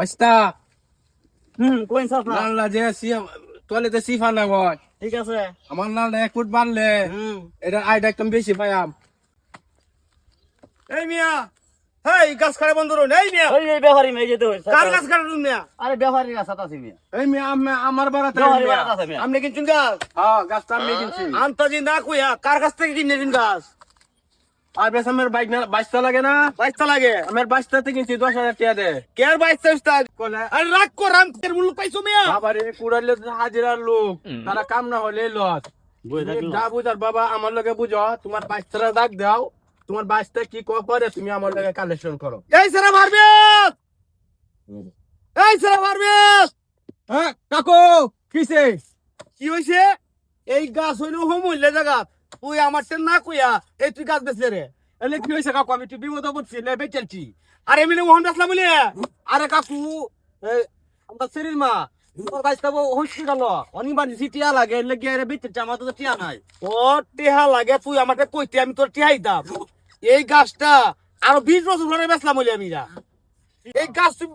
বাইস্তা হুম কোন চাচা লাল যে সি তোয়ালেতে সি ফানা গয় ঠিক আছে। আমার লাল এক ফুট বানলে এটা আইডা একদম বেশি পাইয়াম এই মিয়া হেই গাছ কাটা বন্ধ করুন। এই মিয়া ওই এই ব্যাপারী মেয়ে যেতে হয়েছে। কার গাছ কাটা তুমি মিয়া? আরে ব্যাপারী গাছ আছে মিয়া। এই মেয়ে আম- আমার বাড়াতে ব্যাপারী গাছ আছে মিয়া। আপনি কিনছেন গাছ? হ্যাঁ গাছটা আমি কিনছি। আন্তাজি না কইয়া কার কাছ থেকে কিনেছেন গাছ? আর বেশ আমার বাইক না বাইশটা লাগে না? বাইশটা লাগে। আমার বাইশটাতে কিনছি দশ হাজার টাকা দে। কে আর বাইশটা উস্তা কলে। আরে রাগ কর আমি তোর মূল্য পাইছো মিয়া। বাবারে কুড়াইলে হাজিরার লোক তারা কাম না হলে লস। যা বুঝার বাবা আমার লগে বুঝো। তোমার বাইশটা দাগ দাও। তোমার বাইশটা কি করে তুমি আমার লগে কালেকশন করো। এই সারা মারবে এই সারা মারবে হ্যাঁ কাকু কিসে? কি হইছে? এই গাছ হইল হমুল্লে জায়গা তুই আমার টেন না কইয়া? এই তুই গাছ বেচলে রে। এলে কি হয়েছে কাকু? আমি একটু বিপদ পড়ছি লেবে চলছি আরে মিলে মোহন বেচলা বলে? আরে কাকু আমরা শরীর মা লাগে তো তুই আমি এই গাছটা আরও বেচলাম এই গাছ তুই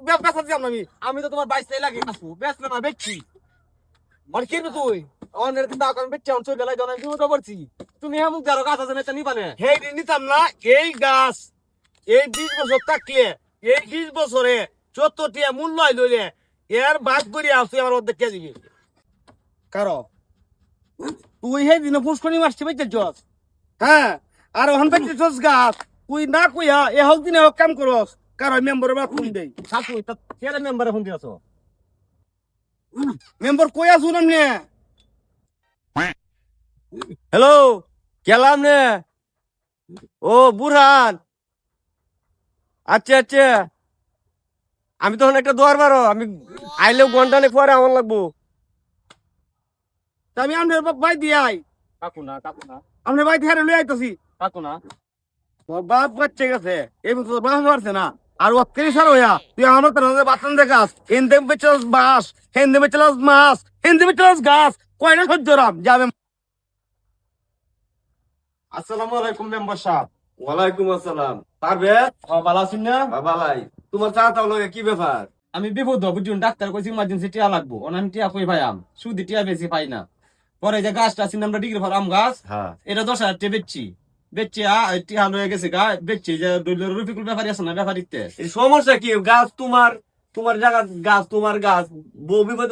আমি। আমি তো তোমার বাইশটাই লাগে কাকু। বেচলে না বেচছি। তুই? পড়ছি তুমি এমন যারো গাছ আছে না এটা নিবা না? হেই নিতাম না এই গাছ এই বিশ বছর থাকলে এই বিশ বছরে চোদ্দ টিয়া মূল্য লইলে এর বাদ করে আসছি আমার অর্ধেক কে দিবি। কারও? তুই হে দিন পুষ্করণী মাসছি বেঁচে জস হ্যাঁ আর ওখান বেঁচে জস গাছ তুই না কইয়া এ হোক দিনে হোক কাম করস কারও মেম্বার বা ফোন দেই। কাকু এটা কেন মেম্বারে ফোন দিয়েছ? মেম্বার কই আসুন আমনে হ্যালো কেলাম নে। ও বুরহান। আচ্ছা আচ্ছা। আমি তখন একটা দোয়ার বারো আমি আইলেও ঘণ্টা নে পরে আমার লাগবো। আমি আমনের বাই দিয়ে আই কাকু না কাকু না। আমনের বাই দিয়ে লই আইতাছি। কাকু না। তোর বাপ বাচ্চা গেছে এই বছর বাস পারছে না। আর তিরিশ আর হইয়া তুই আমার তোর বাসন দেখাস। হিন্দে বেচলস বাস হিন্দে বেচলস মাছ হিন্দে বেচলস গাছ। কয়না সহ্য রাম যাবে আসসালামু আলাইকুম মেম্বার সাহেব। ওয়ালাইকুম আসসালাম। পারবে ভালো আছেন না? বাবালাই তোমার চা তাও লগে কি ব্যাপার? আমি বিপদ বুঝুন ডাক্তার কইছি ইমার্জেন্সি টিয়া লাগবো। অনাম টিয়া কই ভাই আম? সুদি টিয়া বেশি পাই না। পরে যে গাছটা আছে আমরা ডিগ্রি ফর আম গাছ হ্যাঁ। এটা দশ হাজার টিয়া বেচছি। বেচছি টিয়া লয়ে গেছে গা বেচছি যে রফিকুল ব্যাপারী আছে না ব্যাপারীতে। সমস্যা কি? গাছ তোমার তোমার জায়গা গাছ তোমার গাছ বউ বিপদ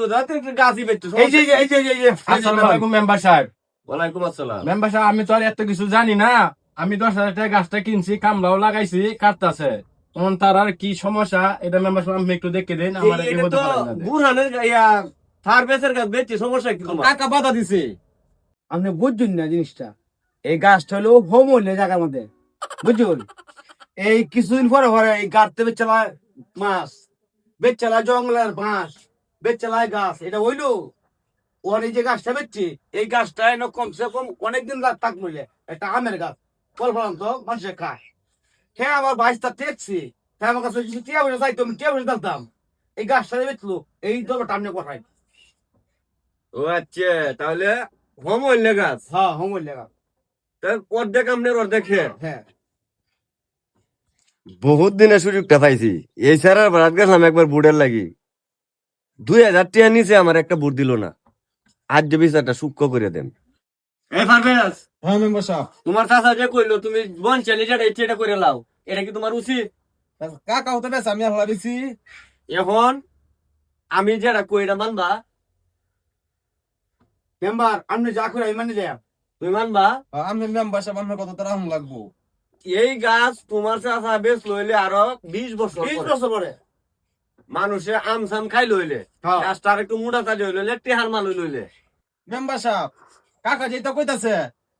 গাছই বেচছো এই যে এই যে এই যে মেম্বার সাহেব। ওয়ালাইকুম আসসালাম। মেম্বার সাহেব আমি তো আর এত কিছু জানি না। আমি দশ হাজার টাকা গাছটা কিনছি কামলাও লাগাইছি কাটতাছে। তখন তার আর কি সমস্যা? এটা মেম্বার সাহেব আপনি একটু দেখে দিন আমার বুরহানের ইয়া ফার্মেসের গাছ বেচছে সমস্যা কি তোমার? টাকা বাধা দিছে। আপনি বুঝছেন না জিনিসটা। এই গাছটা হলো হোম হইলে জায়গার মধ্যে। বুঝুন এই কিছুদিন পরে পরে এই গাছতে বেচালায় মাছ বেচালায় জঙ্গলের বাঁশ বেচালায় গাছ এটা হইল ওর এই যে গাছটা বেচছে এই গাছটা এনে কমসে কম অনেকদিন রাত থাক মইলে একটা আমের গাছ। ফল ফলান তো মানুষে খায়। হ্যাঁ আমার বাইশটা টেকছি হ্যাঁ আমার কাছে টিয়া বসে চাইতো আমি টিয়া বসে দিতাম এই গাছটা বেচলো এই দলটা টামনে কোথায় ও আচ্ছা তাহলে হোম হইলে গাছ? হ্যাঁ হোম হইলে গাছ। তার অর্ধেক আমনের অর্ধেক হ্যাঁ। বহুত দিনে সুযোগটা পাইছি। এই স্যারের ভাড়াত গেছিলাম একবার বুড়ের লাগি। দুই হাজার টাকা নিচে আমার একটা বুট দিল না। আজ বিচারটা সূক্ষ্ম করে দেন। এই হ্যাঁ মেম্বার সাহেব। তোমার চাচা যে কইলো তুমি বন চালি যেটা ইচ্ছে এটা করে লাও এটা কি তোমার উচিত? কাকা হতে বেশ আমি দিছি। এখন আমি যেটা কই এটা মানবা? মেম্বার আপনি যা করে আমি মানে যাই তুমি মানবা? আমি মেম্বার সাহেব আমার কত তারা লাগবো। এই গাছ তোমার চাচা বেশ লইলে আরও বিশ বছর বিশ। বছর পরে। মানুষে আম সাম খাই লইলে হ্যাঁ। গাছটা একটু মোটা তাজা হইলে টেহার মাল লইলে। মেম্বার সাহেব কাকা যেটা কইতাছে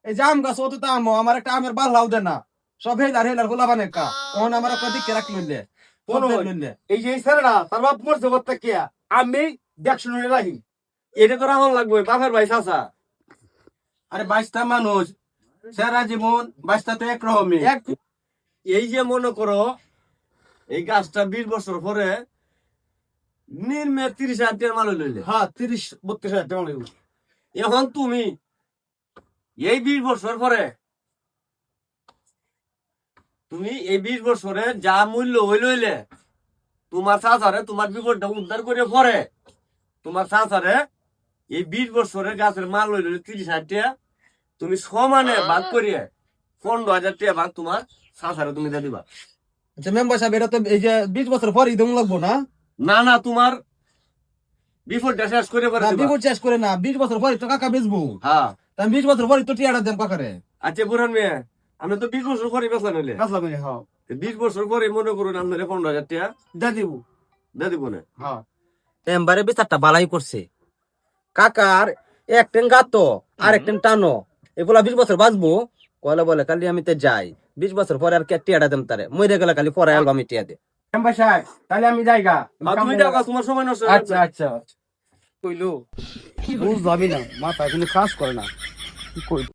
এই যে আম গাছ অত তো আম আমার একটা আমের বাল লাউ দে না সব হেলার হেলার গোলা বানে কা তখন আমার একটা দিকে রাখ লইলে? লইলে। এই যে স্যাররা তার বাপ মরছে বলতে কে? আমি দেখশন রাখি এটা তো রাহন লাগবে বাপের ভাই চাচা। আরে বাইশটা মানুষ সারা জীবন বাইশটা তো একরকমই। এক এই যে মনে করো এই গাছটা বিশ বছর পরে নির্মে তিরিশ হাজার টাকার মাল লইলে। হ্যাঁ তিরিশ বত্রিশ হাজার টাকা লাগবে এখন তুমি এই বিশ বছর পরে তুমি এই বিশ বছরে যা মূল্য হইল হইলে তোমার চাচারে তোমার বিপদটা উদ্ধার করে পরে তোমার চাচারে এই বিশ বছরের গাছের মাল লইল তিরিশ হাজার টাকা তুমি সমানে ভাগ করিয়ে পনেরো হাজার টাকা ভাগ তোমার চাচারে তুমি দিয়ে দিবা। আচ্ছা মেম্বার সাহেব এটা তো এই যে বিশ বছর পর ঈদ লাগবো না? না না তোমার বিপদটা শেষ করে পরে। বিপদ শেষ করে না বিশ বছর পরে তো কাকা বেচবো। হ্যাঁ। তাই বিশ বছর পরে তো টিয়াটা দেম কাকারে। আচ্ছা বুড়ান মেয়ে আমরা তো বিশ বছর পরে বেসলাম হইলে। কাসলা মানে হ্যাঁ। বিশ বছর পরে মনে করুন আপনার পনেরো হাজার টাকা দা দিব। দিয়ে দিব না। হ্যাঁ। এমবারে বিচারটা বালাই করছে। কাকার এক টেন গাতো আর এক টেন টানো। এগুলা বিশ বছর বাঁচবো। কলে বলে কালি আমি তো যাই। বিশ বছর পরে আর কে টিয়াটা দেন তারে? মরে গেলে কালি পরে অ্যালবাম টিয়া দে। মেম্বার সাহেব তাহলে আমি যাইগা আর তুমি তোমার সময় নষ্ট আচ্ছা আচ্ছা কইলো। বুঝ ভাবি না মাথা কিন্তু কাজ করে না। কি কইলো